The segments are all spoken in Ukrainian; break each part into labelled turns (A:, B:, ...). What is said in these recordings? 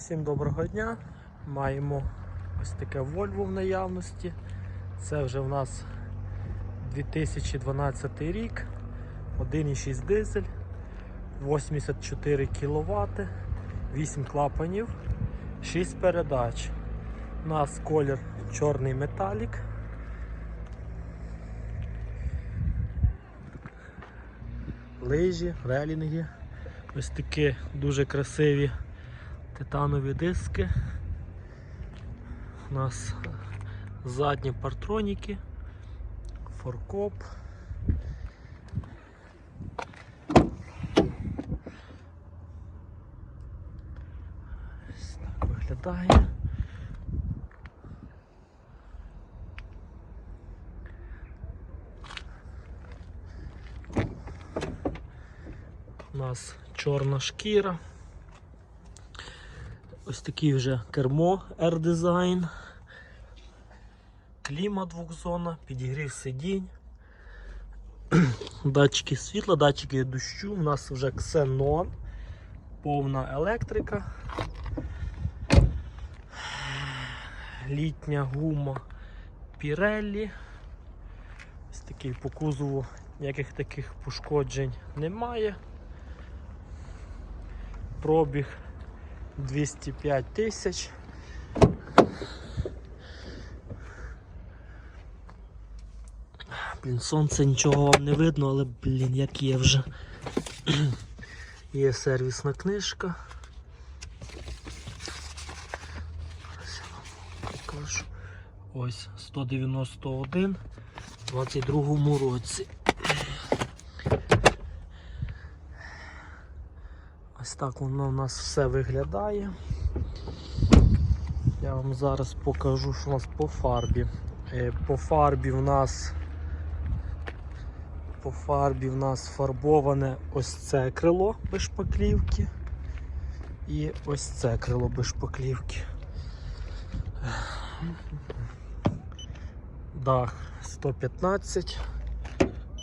A: Всім доброго дня. Маємо ось таке Volvo в наявності. Це вже в нас 2012 рік, 1,6 дизель, 84 кВт, 8 клапанів, 6 передач. У нас колір чорний металік. Лижі, релінги. Ось такі дуже красиві титанові диски. У нас задні партроніки, форкоп. Ось так виглядає. У нас чорна шкіра. Ось такий вже кермо R-Design. Кліма двохзона, підігрів сидінь. Датчики світла, датчики дощу. У нас вже Xenon, повна електрика. Літня гума Pirelli. Ось такий по кузову ніяких таких пошкоджень немає. Пробіг 205 тисяч. Блін, сонце нічого вам не видно, але блін, як є вже. Є сервісна книжка. Ось 191 в 22 році. Ось так воно у нас все виглядає. Я вам зараз покажу, що у нас по фарбі. Е, По фарбі в нас по фарбі в нас фарбоване ось це крило без шпаклівки і ось це крило без шпаклівки. Дах 115,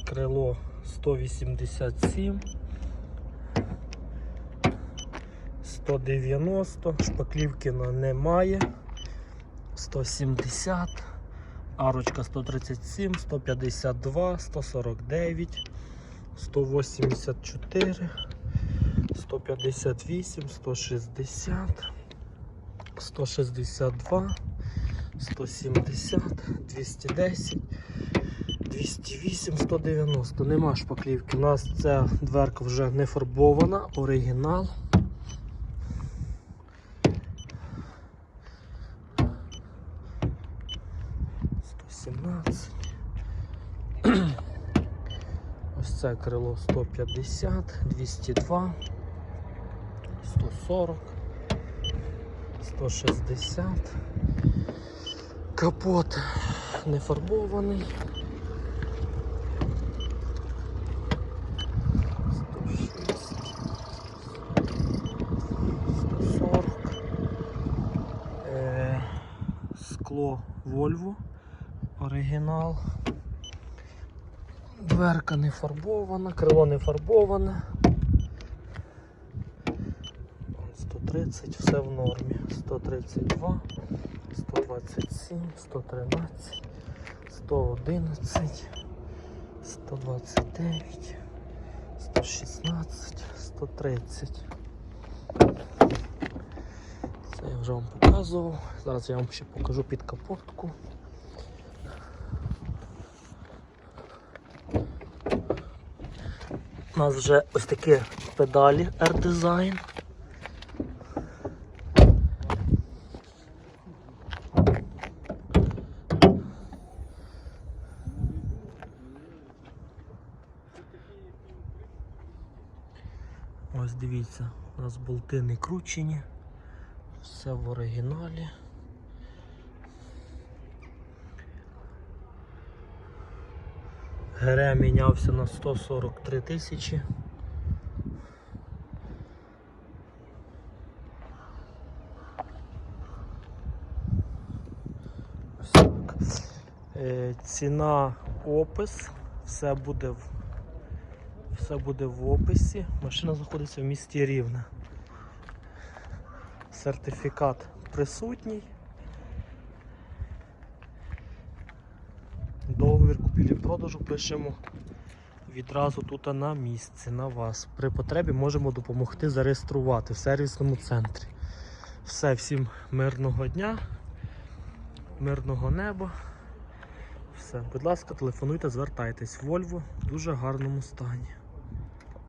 A: крило 187. 190, шпаклівки на немає. 170, арочка 137, 152, 149, 184, 158, 160, 162, 170, 210, 208, 190. Нема шпаклівки. У нас ця дверка вже не фарбована, оригінал. Сто сімнадцять. Ось це крило 150, 202, 140, 160. Капот не фарбований. 106, 140. Е, скло Volvo оригінал. Дверка не фарбована, крило не фарбоване. 130, все в нормі. 132, 127, 113, 111, 129, 116, 130. Це я вже вам показував. Зараз я вам ще покажу під У нас вже ось такі педалі R-Design. Ось дивіться, у нас болти не кручені, все в оригіналі. ГР мінявся на 143 тисячі. Е, ціна опис, все буде в все буде в описі. Машина знаходиться в місті Рівне. Сертифікат присутній. Договір купівлі-продажу пишемо відразу тут на місці, на вас. При потребі можемо допомогти зареєструвати в сервісному центрі. Все, всім мирного дня, мирного неба. Все, будь ласка, телефонуйте, звертайтесь. Вольво в дуже гарному стані.